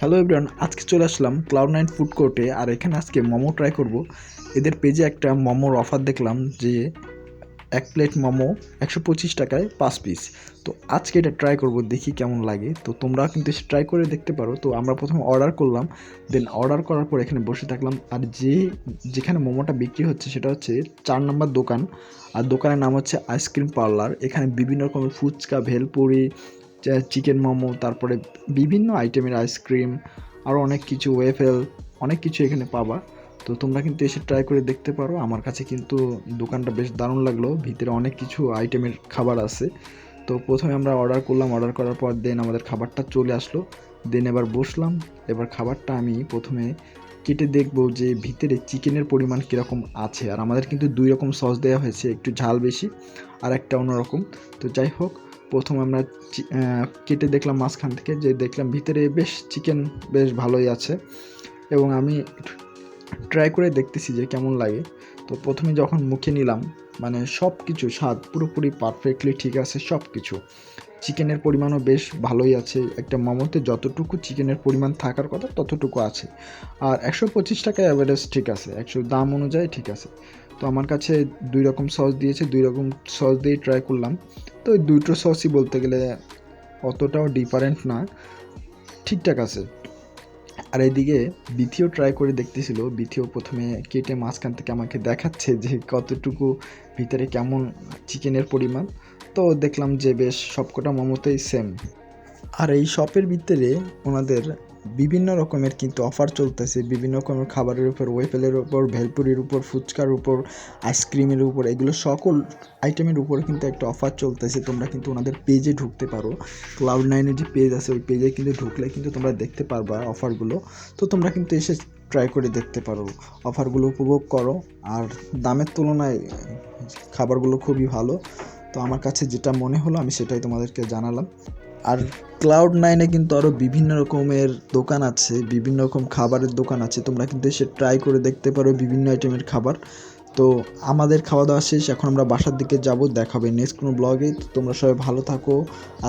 Hello everyone আজকে চলে আসলাম cloud nine food কোর্টে আর এখানে আজকে মোমো ট্রাই করব। এদের পেজে একটা মোমোর অফার দেখলাম যে এক প্লেট মোমো একশো পঁচিশ টাকায় পাঁচ পিস তো আজকে এটা ট্রাই করব, দেখি কেমন লাগে। তো তোমরা কিন্তু ট্রাই করে দেখতে পারো। তো আমরা প্রথমে অর্ডার করলাম দেন অর্ডার করার পর এখানে বসে থাকলাম। আর যে, যেখানে মোমোটা বিক্রি হচ্ছে সেটা হচ্ছে চার নম্বর দোকান। আর দোকানের নাম হচ্ছে আইসক্রিম পার্লার এখানে বিভিন্ন রকমের ফুচকা, ভেলপুরি চিকেন মোমো, তারপরে বিভিন্ন আইটেমের আইসক্রিম আরও অনেক কিছু ওয়েফেল অনেক কিছু এখানে পাবা। তো তোমরা কিন্তু এসে ট্রাই করে দেখতে পারো। আমার কাছে কিন্তু দোকানটা বেশ দারুণ লাগল। ভিতরে অনেক কিছু আইটেমের খাবার আছে। তো প্রথমে আমরা অর্ডার করলাম। অর্ডার করার পর দেন আমাদের খাবারটা চলে আসলো। দেন এবার বসলাম। এবার খাবারটা আমি প্রথমে কেটে দেখব যে ভিতরে চিকেনের পরিমাণ কীরকম আছে। আর আমাদের কিন্তু দুই রকম সস দেওয়া হয়েছে। একটু ঝাল বেশি আর একটা অন্যরকম। তো যাই হোক প্রথম আমরা কেটে দেখলাম মাঝখান থেকে যে দেখলাম ভিতরে বেশ চিকেন বেশ ভালোই আছে। এবং আমি ট্রাই করে দেখতেছি যে কেমন লাগে। তো প্রথমে যখন মুখে নিলাম মানে সব কিছু স্বাদ পুরোপুরি পারফেক্টলি ঠিক আছে সব কিছু চিকেনের পরিমাণও বেশ ভালোই আছে। একটা মোমোতে যতটুকু চিকেনের পরিমাণ থাকার কথা ততটুকু আছে। আর একশো পঁচিশ টাকা অ্যাভারেজ ঠিক আছে। একশো দাম অনুযায়ী ঠিক আছে। তো আমার কাছে দুই রকম সস দিয়েছে, দুই রকম সস দিয়েই ট্রাই করলাম। তো ওই দুটো সসই বলতে গেলে অতটাও ডিফারেন্ট না, ঠিকঠাক আছে। আর এইদিকে বিথিও ট্রাই করে দেখতেছিল, বিথিও প্রথমে কেটে মাঝখান থেকে আমাকে দেখাচ্ছে যে কতটুকু ভিতরে কেমন চিকেনের পরিমাণ। তো দেখলাম যে বেশ সবকটা মোমোতেই সেম আর এই শপের ভিতরে ওনাদের বিভিন্ন রকমের কিন্তু অফার চলতেছে, বিভিন্ন রকমের খাবারের উপর ওয়েফেলের উপর, ভেলপুরির উপর, ফুচকার উপর আইসক্রিমের উপর, এগুলো সকল আইটেমের উপর কিন্তু একটা অফার চলতেছে, তোমরা কিন্তু ওনাদের পেজে ঢুকতে পারো। ক্লাউড নাইনের যে পেজ আছে, ওই পেজে কিন্তু ঢুকলে কিন্তু তোমরা দেখতে পারবা অফারগুলো তো তোমরা কিন্তু এসে ট্রাই করে দেখতে পারো। অফারগুলো উপভোগ করো। আর দামের তুলনায় খাবারগুলো খুবই ভালো। তো আমার কাছে যেটা মনে হলো, আমি সেটাই তোমাদেরকে জানালাম। আর ক্লাউড নাইনে কিন্তু আরও বিভিন্ন রকমের দোকান আছে, বিভিন্ন রকম খাবারের দোকান আছে। তোমরা কিন্তু এসে ট্রাই করে দেখতে পারো বিভিন্ন আইটেমের খাবার। তো আমাদের খাওয়া দাওয়া শেষ, এখন আমরা বাসার দিকে যাব দেখাবে নেক্সট কোনো ব্লগে তো তোমরা সবাই ভালো থাকো,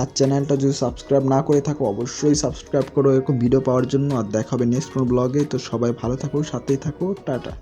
আর চ্যানেলটা যদি সাবস্ক্রাইব না করে থাকো, অবশ্যই সাবস্ক্রাইব করো, এরকম ভিডিও পাওয়ার জন্য। আর দেখাবে নেক্সট কোনো ব্লগে তো সবাই ভালো থাকো, সাথেই থাকো, টাটা।